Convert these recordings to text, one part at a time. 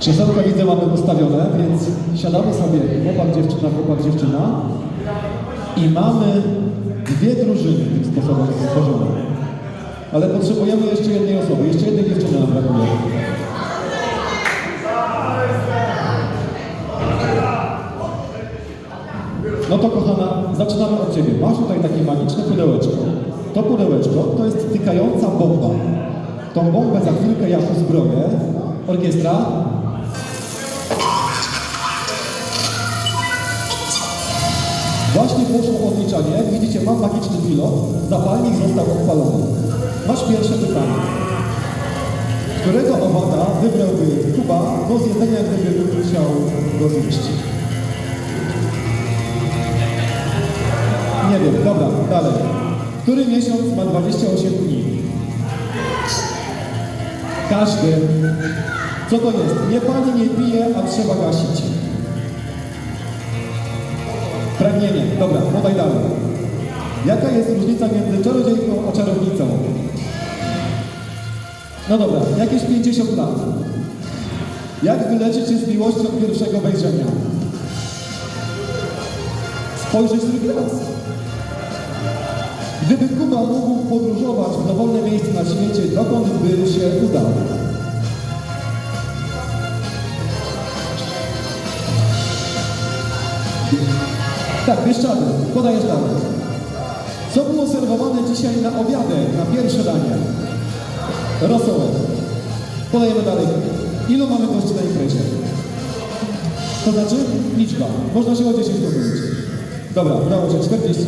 Krzesełka widzę mamy ustawione, więc siadamy sobie chłopak, dziewczyna, chłopak, dziewczyna i mamy dwie drużyny tym sposobem stworzone. Ale potrzebujemy jeszcze jednej osoby, jeszcze jednej dziewczyny nam brakuje. No to kochana, zaczynamy od Ciebie. Masz tutaj takie magiczne pudełeczko. To pudełeczko to jest tykająca bomba. Tą bombę za chwilkę ja uzbroję. Orkiestra. Właśnie poszło odliczanie. Jak widzicie, mam magiczny pilot. Zapalnik został odpalony. Masz pierwsze pytanie. Którego owada wybrałby Kuba do zjedzenia, gdyby musiał go zjeść? Nie wiem, dobra, dalej. Który miesiąc ma 28 dni? Każdy. Co to jest? Nie pali, nie pije, a trzeba gasić. Pragnienie. Dobra, podaj dalej. Jaka jest różnica między czarodziejką a czarownicą? No dobra, jakieś 50 lat. Jak wyleczyć się z miłości od pierwszego wejrzenia? Spojrzeć drugi raz. Gdyby Kuba mógł podróżować w dowolne miejsce na świecie, dokąd by się udał? Bieszczady, podajesz dalej. Co było serwowane dzisiaj na obiadek, na pierwsze danie? Rosołek. Podajemy dalej. Ilu mamy gości na imprezie? To znaczy liczba. Można się o 10 pomylić. Dobra, udało się 40.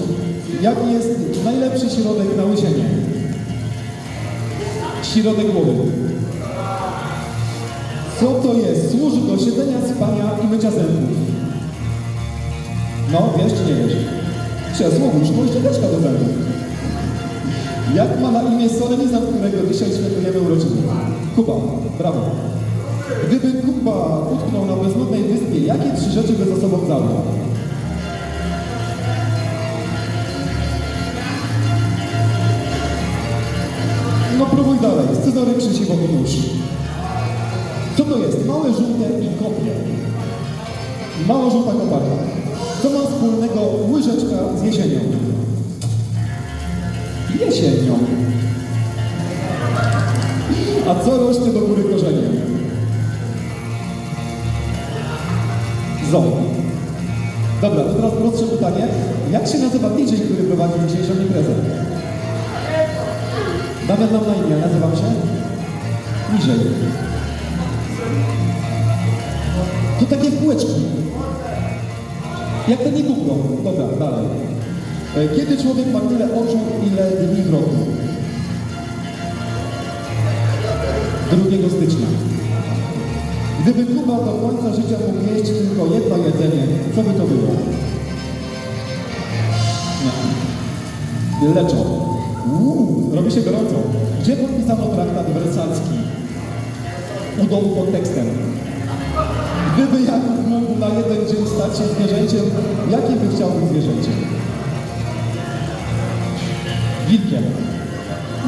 Jaki jest najlepszy środek na łysienie? Środek głowy. Co to jest? Służy do siedzenia, spania i mycia zębów. No, wiesz czy nie wiesz? Krzesło, łóżko i szczoteczka do zębów. Jak ma na imię solenizm, którego dzisiaj świętujemy urodziny? Kuba, brawo. Gdyby Kuba utknął na bezludnej wyspie, jakie trzy rzeczy by za sobą zabrał? No próbuj dalej. Scyzoryk, krzesiwo i nóż. Co to jest? Małe żółte i kopie. Mała żółta koparka. Co ma wspólnego łyżeczka z jesienią? Jesienią. A co rośnie do góry korzeniem? Ząb. Dobra, to teraz prostsze pytanie. Jak się nazywa DJ, który prowadzi dzisiejszą imprezę? Damian mam na imię, nazywam się? Niżej. To takie kółeczki. Jak ten nie kupno. Dobra, dalej. E, Kiedy człowiek ma tyle oczu, ile dni w roku? 2 stycznia. Gdyby Kuba do końca życia mógł jeść tylko jedno jedzenie, co by to było? Nie. Leczą. Uuu, robi się gorąco. Gdzie podpisano traktat wersalski? U domu pod tekstem. Gdyby Jakub mógł na jeden dzień stać się zwierzęciem, jakim by chciał być zwierzęciem? Wilkiem.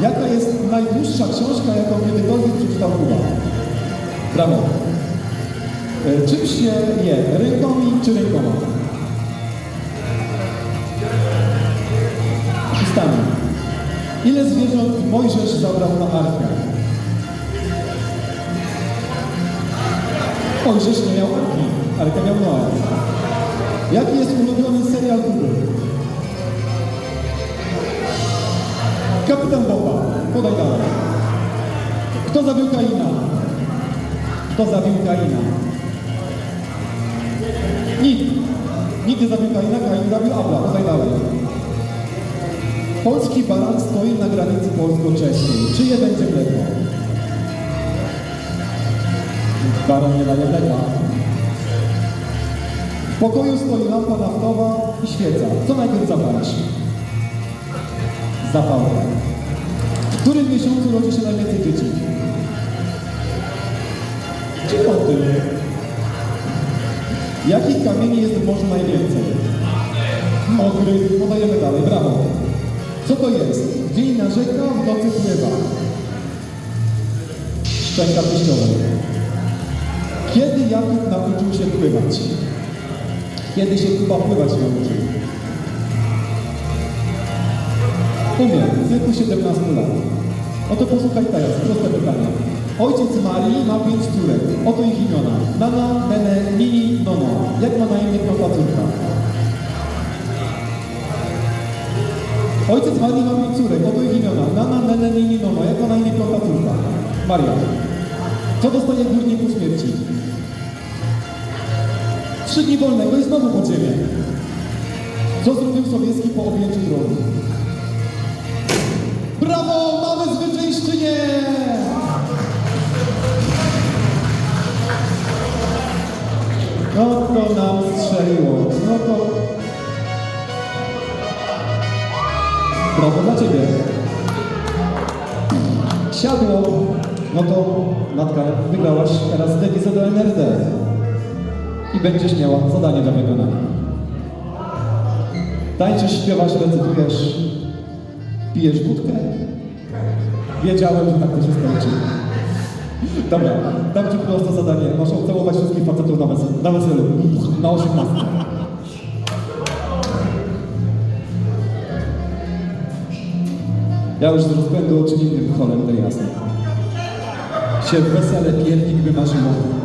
Jaka jest najdłuższa książka, jaką kiedykolwiek przeczytał Kuba? Brawo. E, Czym się je? Rękami czy rękoma? Ustami. Ile zwierząt Mojżesz zabrał na arkę? Mojżesz nie miał arki, arkę miał Noe. Jaki jest ulubiony serial Kuby? Kapitan Boba. Podaj dalej. Kto zabił Kaina? Kto zabił Kaina? Nikt. Nikt nie zabił Kaina, Kain zabił Abla. Podaj dalej. Polski baran stoi na granicy polsko-czeskiej. Czyje będzie mleko? Baran nie daje mleka. W pokoju stoi lampa naftowa i świeca. Co najpierw zapalisz? Zapałkę. W którym miesiącu rodzi się najwięcej dzieci? Dziewiąty. Jakich kamieni jest w morzu najwięcej? Mokrych. Podajemy dalej. Brawo. Co to jest? Dzień narzeka, w nocy pływa. Szczęka teściowej. Kiedy Jakub nauczył się pływać? Kiedy się Kuba pływać nauczył? Umiem, w wieku 17 lat. Oto posłuchaj teraz, proste pytanie. Ojciec Marii ma pięć córek. Oto ich imiona. Nana, Nene, Nini, Nono. Jak ma na imię piąta córka? Ojciec Marii ma pięć córek. Oto ich imiona. Nana, Nene, Nini, Nono. Jak ma na imię piąta córka? Maria. Co dostaje górnik po śmierci? Trzy dni wolnego i znowu pod ziemię. Co zrobił Sobieski po objęciu tronu? Brawo! Mamy zwyciężczynię! No to nam strzeliło. No to... Brawo dla Ciebie. Siadło. No to Natka, wygrałaś teraz dewizę do NRD. I będziesz miała zadanie do wykonania. Tańczysz, śpiewasz, recytujesz, pijesz wódkę. Wiedziałem, że tak to się skończy. Dobra, dam Ci proste zadanie. Masz obcałować wszystkich facetów na weselu. Na weselu. Na 18. Ja już z rozpędu oczywistym cholem tej jasnej. Się wesele piernik wymarzyło.